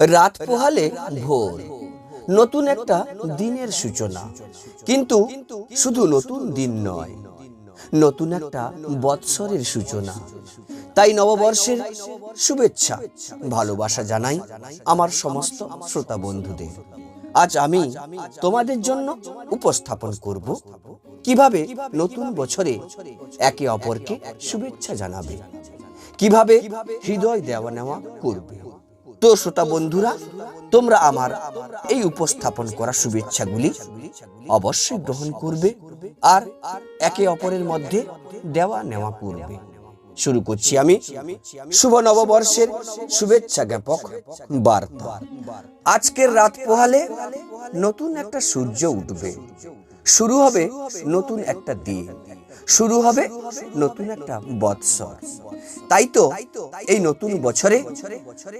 রাত পোহালে ভোর। নতুন একটা দিনের সূচনা। কিন্তু শুধু নতুন দিন নয়, নতুন একটা বৎসরের সূচনা। তাই নববর্ষের শুভেচ্ছা, ভালোবাসা জানাই আমার সমস্ত শ্রোতা বন্ধুদের। আজ আমি তোমাদের জন্য উপস্থাপন করব কীভাবে নতুন বছরে একে অপরকে শুভেচ্ছা জানাবে, কীভাবে হৃদয় দেওয়া নেওয়া করবে। তো শ্রোতা বন্ধুরা, তোমরা আমার এই উপস্থাপন করা শুভেচ্ছাগুলি অবশ্যই গ্রহণ করবে আর একে অপরের মধ্যে দেওয়া নেওয়া করবে। শুরু করছি আমি শুভ নববর্ষের শুভেচ্ছা জ্ঞাপক বার্তা। আজকের রাত পোহালে নতুন একটা সূর্য উঠবে। শুরু হবে নতুন একটা দিন। শুরু হবে নতুন একটা বৎসর। তাই তো এই নতুন বছরে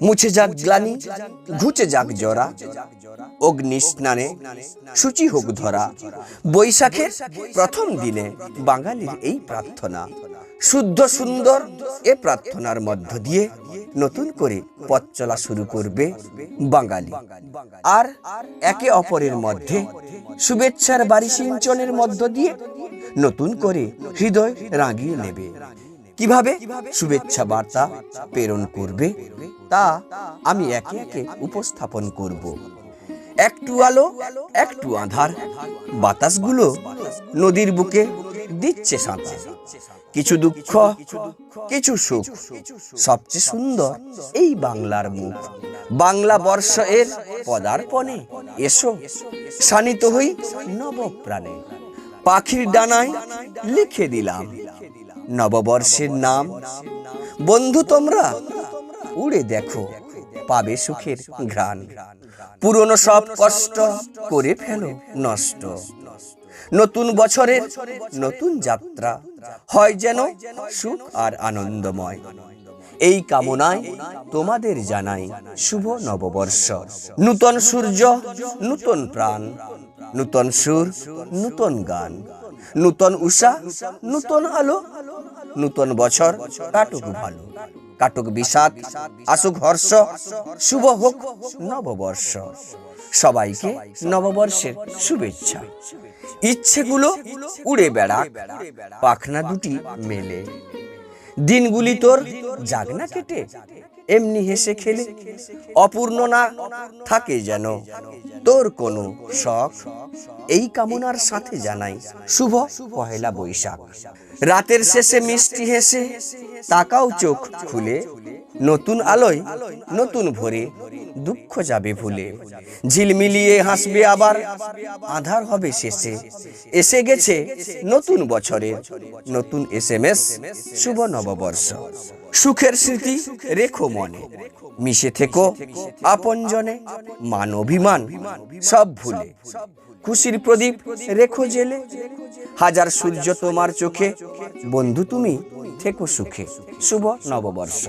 মুছে যাক গ্লানি, ঘুচে যাক জরা, অগ্নি স্নানে সূচি হোক ধরা। বৈশাখের প্রথম দিনে বাঙালির এই প্রার্থনা, শুদ্ধ সুন্দর এ প্রার্থনার মধ্য দিয়ে নতুন করে পথ চলা শুরু করবে বাঙালি। আর একে অপরের মধ্যে শুভেচ্ছার বাড়ি সিঞ্চনের মধ্য দিয়ে নতুন করে হৃদয় রাগিয়ে নেবে। কীভাবে? শুভেচ্ছা বার্তা প্রেরণ করবে, তা আমি একে একে উপস্থাপন করব। একটু আলো, একটু আধার, বাতাসগুলো নদীর বুকে দিচ্ছে সাঁতার। কিছু দুঃখ, কিছু সুখ, সবচেয়ে সুন্দর এই বাংলার মুখ। বাংলা বর্ষ এর পদার্পণে এসো, শানিত হই নবপ্রাণে। পাখির ডানায় লিখে দিলাম। নববর্ষের নাম। বন্ধু, তোমরা উড়ে দেখো, পাবে সুখের ঘ্রাণ। পুরনো সব কষ্ট করে ফেলো নষ্ট। নতুন বছরের নতুন যাত্রা হয় যেন সুখ আর আনন্দময়। এই কামনায় তোমাদের জানাই শুভ নববর্ষ। নূতন সূর্য, নূতন প্রাণ, নূতন সুর, নূতন গান, নূতন উষা, নূতন আলো, নূতন বছর, কাটুক ভালো, কাটুক বিষাদ, আসুক হর্ষ, শুভ হোক নববর্ষ। সবাইকে নববর্ষের শুভেচ্ছা। ইচ্ছেগুলো উড়ে বেড়া পাখনা দুটি মেলে। দিনগুলি তোর জাগনা কেটে, এমনি হেসে খেলে, অপূর্ণ না থাকে যেন। তোর কোনো শখ? এই কামনার সাথে জানাই শুভ পহেলা বৈশাখ। রাতের শেষে মিষ্টি হেসে, তাকাও চোখ খুলে, নতুন আলোয়, নতুন ভোরে দুঃখ যাবে ভুলে। ঝিলমিলিয়ে হাসবে আবার, আধার হবে শেষে। এসে গেছে নতুন বছরের, নতুন এস এম এস শুভ নববর্ষ। সুখের স্মৃতি রেখো মনে। মিশে থেকো আপনজনে, মান অভিমান, সব ভুলে। খুশির প্রদীপ রেখো জেলে। হাজার সূর্য তোমার চোখে। বন্ধু তুমি থেকো সুখে। শুভ নববর্ষ।